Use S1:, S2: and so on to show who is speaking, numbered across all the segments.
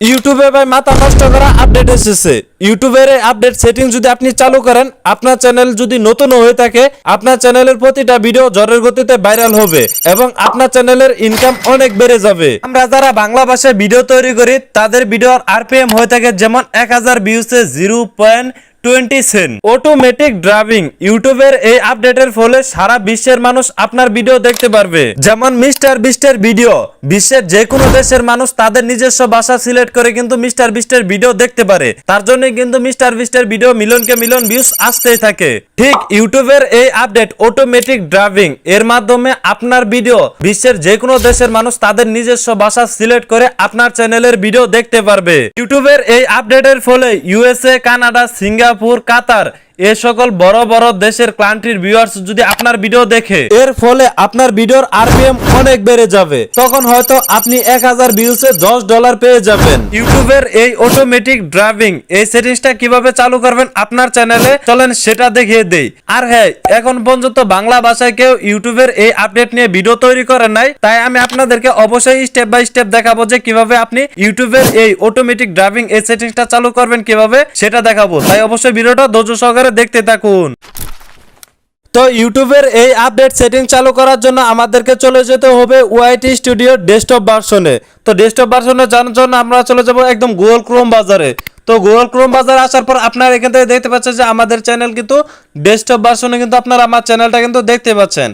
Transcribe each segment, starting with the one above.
S1: ইউটিউবে ভাই মাথা নষ্ট করা আপডেট এসেছে। ইউটিউবের আপডেট সেটিং যদি আপনি চালু করেন, আপনার চ্যানেল যদি নতুন হয়ে থাকে, আপনার চ্যানেলের প্রতিটা ভিডিও জ্বরের গতিতে ভাইরাল হবে এবং আপনার চ্যানেলের ইনকাম অনেক বেড়ে যাবে। আমরা যারা বাংলা ভাষায় ভিডিও তৈরি করি, তাদের ভিডিওর আরপিএম হয়ে থাকে যেমন এক হাজার ভিউসে zero point twenty cent. Automatic driving ইউটিউবের এই আপডেটের ফলে সারা বিশ্বের মানুষ আপনার ভিডিও দেখতে পারবে। যেমন মিস্টার বিস্টের ভিডিও বিশ্বের যে কোনো দেশের মানুষ তাদের নিজস্ব সিলেক্ট করে কিন্তু মিস্টার বিস্টের ভিডিও দেখতে পারে। তার জন্য কিন্তু মিস্টার বিস্টের ভিডিও মিলনকে মিলন আসতেই থাকে। ঠিক ইউটিউবের এই আপডেট অটোমেটিক ড্রাইভিং এর মাধ্যমে আপনার ভিডিও বিশ্বের যে কোনো দেশের মানুষ তাদের নিজস্ব ভাষা সিলেক্ট করে আপনার চ্যানেলের ভিডিও দেখতে পারবে। ইউটিউবের এই আপডেটের ফলে ইউএসএ কানাডা সিঙ্গাপুর কাতার এ সকল বড় বড় দেশের কান্ট্রির ভিউয়ার্স যদি আপনার ভিডিও দেখে, এর ফলে আপনার ভিডিওর আরপিএম অনেক বেড়ে যাবে। তখন হয়তো আপনি এক হাজার ভিউসে দশ ডলার পেয়ে যাবেন। ইউটিউবের এই অটোমেটিক ড্রাইভিং এই সেটিংসটা কীভাবে চালু করবেন আপনার চ্যানেলে চলেন সেটা দেখিয়ে দেই। আর হ্যাঁ এখন পর্যন্ত বাংলা ভাষায় কেউ ইউটিউবের এই আপডেট নিয়ে ভিডিও তৈরি করেন নাই, তাই আমি আপনাদেরকে অবশ্যই স্টেপ বাই স্টেপ দেখাবো যে কীভাবে আপনি ইউটিউবের এই অটোমেটিক ড্রাইভিং এই সেটিংসটা চালু করবেন কীভাবে, সেটা দেখাবো। তাই অবশ্যই ভিডিওটা ধৈর্য সহকারে দেখতে থাকুন। তো ইউটিউবের এই আপডেট সেটিং চালু করার জন্য আমাদেরকে চলে যেতে হবে ওয়াইটি স্টুডিও ডেস্কটপ ভার্সনে। তো ডেস্কটপ ভার্সনে জানার জন্য আমরা চলে যাব একদম গুগল ক্রোম বাজারে। তো গুগল ক্রোম বাজারে আসার পর আপনারা এখান থেকে দেখতে পাচ্ছেন যে আমাদের চ্যানেল কিন্তু ডেস্কটপ ভার্সনে কিন্তু আপনারা আমার চ্যানেলটা কিন্তু দেখতে পাচ্ছেন।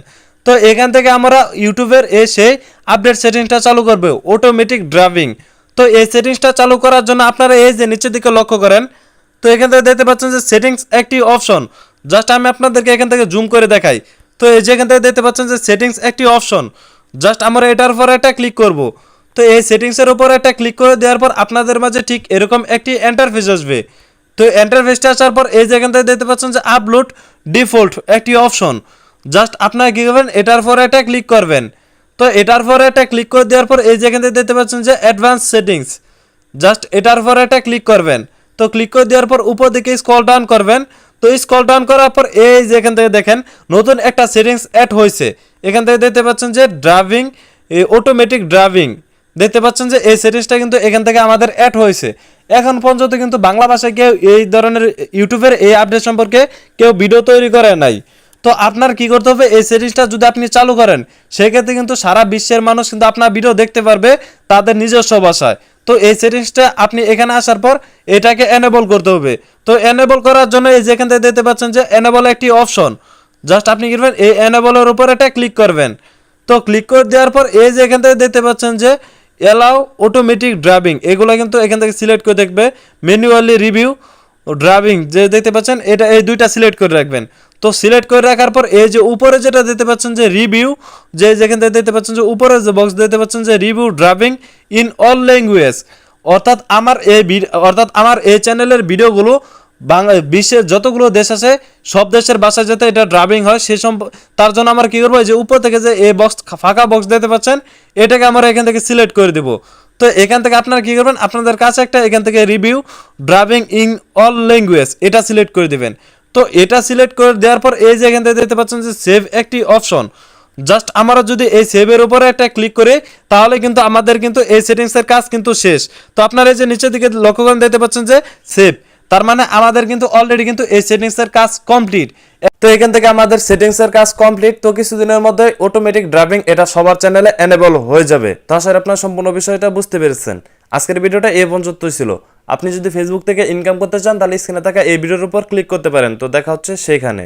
S1: তো এখান থেকে আমরা ইউটিউবের এসে আপডেট সেটিংসটা চালু করবে অটোমেটিক ড্রাইভিং তো এই সেটিংসটা চালু করার জন্য আপনারা এই যে নিচের দিকে লক্ষ্য করেন তো এখান থেকে দেখতে পাচ্ছেন যে সেটিংস একটি অপশন। জাস্ট আমি আপনাদেরকে এখান থেকে জুম করে দেখাই। তো এই যে এখান থেকে দেখতে পাচ্ছেন যে সেটিংস একটি অপশন। জাস্ট আমরা এটার উপর একটা ক্লিক করব। তো এই সেটিংসের উপর একটা ক্লিক করে দেওয়ার পর আপনাদের মাঝে ঠিক এরকম একটি এন্টারফেস আসবে। তো এন্টারফেসটা আসার পর এই যে এখান থেকে দেখতে পাচ্ছেন যে আপলোড ডিফল্ট একটি অপশন। জাস্ট আপনারা কী করবেন? এটার পরে একটা ক্লিক করবেন। তো এটার পরে একটা ক্লিক করে দেওয়ার পর এই যে এখান থেকে দেখতে পাচ্ছেন যে অ্যাডভান্স সেটিংস জাস্ট এটার পরে একটা ক্লিক করবেন। তো ক্লিক করে দেওয়ার পর উপর দিকে স্কল ডাউন করবেন। তো স্কল ডাউন করার পর এই যে এখান থেকে দেখেন, নতুন একটা সেটিংস অ্যাড হয়েছে। এখান থেকে দেখতে পাচ্ছেন যে ড্রাইভিং অটোমেটিক ড্রাইভিং দেখতে পাচ্ছেন যে এই সেটিংসটা কিন্তু এখান থেকে আমাদের অ্যাড হয়েছে। এখন পর্যন্ত কিন্তু বাংলা ভাষায় কেউ এই ধরনের ইউটিউবের এই আপডেট সম্পর্কে কেউ ভিডিও তৈরি করে নাই। তো আপনার কি করতে হবে? এই সিরিজটা যদি আপনি চালু করেন, সেক্ষেত্রে কিন্তু সারা বিশ্বের মানুষ কিন্তু আপনার ভিডিও দেখতে পারবে তাদের নিজস্ব ভাষায়। তো এই সেটিংসটা আপনি এখানে আসার পর এটাকে এনেবল করতে হবে। তো এনেবল করার জন্য এই যেখান থেকে দেখতে পাচ্ছেন যে এনেবল একটি অপশন জাস্ট আপনি করবেন? এই এনেবলের উপর এটা ক্লিক করবেন। তো ক্লিক করে দেওয়ার পর এই যে এখান থেকে দেখতে পাচ্ছেন যে অ্যালাউ অটোমেটিক ড্রাইভিং এগুলো কিন্তু এখান থেকে সিলেক্ট করে দেখবে। ম্যানুয়ালি রিভিউ ড্রাইভিং যে দেখতে পাচ্ছেন, এটা এই দুইটা সিলেক্ট করে রাখবেন। তো সিলেক্ট করে রাখার পর এই যে উপরে যেটা দেখতে পাচ্ছেন যে রিভিউ যে যেখান থেকে দেখতে পাচ্ছেন যে উপরে যে বক্স দেখতে পাচ্ছেন যে review driving in all language অর্থাৎ আমার এই অর্থাৎ আমার এই চ্যানেলের ভিডিওগুলো বাংলা, বিশ্বের যতগুলো দেশ আছে, সব দেশের বাসায় যাতে এটা ড্রাইভিং হয়, সে সম্প, তার জন্য আমার কী করব যে উপর থেকে যে এই বক্স ফাঁকা বক্স দেখতে পাচ্ছেন, এটাকে আমরা এখান থেকে সিলেক্ট করে দেবো। তো এখান থেকে আপনারা কী করবেন, আপনাদের কাছে একটা এখান থেকে review driving in all language এটা সিলেক্ট করে দিবেন। তো এটা সিলেক্ট করে দেওয়ার পর এই যে এখান থেকে দেখতে পাচ্ছেন যে সেভ একটি অপশন জাস্ট আমরা যদি এই সেভের উপরে একটা ক্লিক করি, তাহলে কিন্তু আমাদের কিন্তু এই সেটিংসের কাজ কিন্তু শেষ। তো আপনারা এই যে নিচের দিকে লক্ষ্য করেন, দেখতে পাচ্ছেন যে সেভ তার মানে আমাদের কিন্তু অলরেডি কিন্তু এই সেটিংসের কাজ কমপ্লিট তো এখান থেকে আমাদের সেটিংসের কাজ কমপ্লিট তো কিছুদিনের মধ্যে অটোমেটিক ড্রাইভিং এটা সবার চ্যানেলে এনেবল হয়ে যাবে। তো আশা করি আপনার সম্পূর্ণ বিষয়টা বুঝতে পেরেছেন। আজকের ভিডিওটা এই পর্যন্তই ছিল। আপনি যদি ফেসবুক থেকে ইনকাম করতে চান, তাহলে স্ক্রিনে থাকা এই ভিডিওর উপর ক্লিক করতে পারেন। তো দেখা হচ্ছে সেখানে।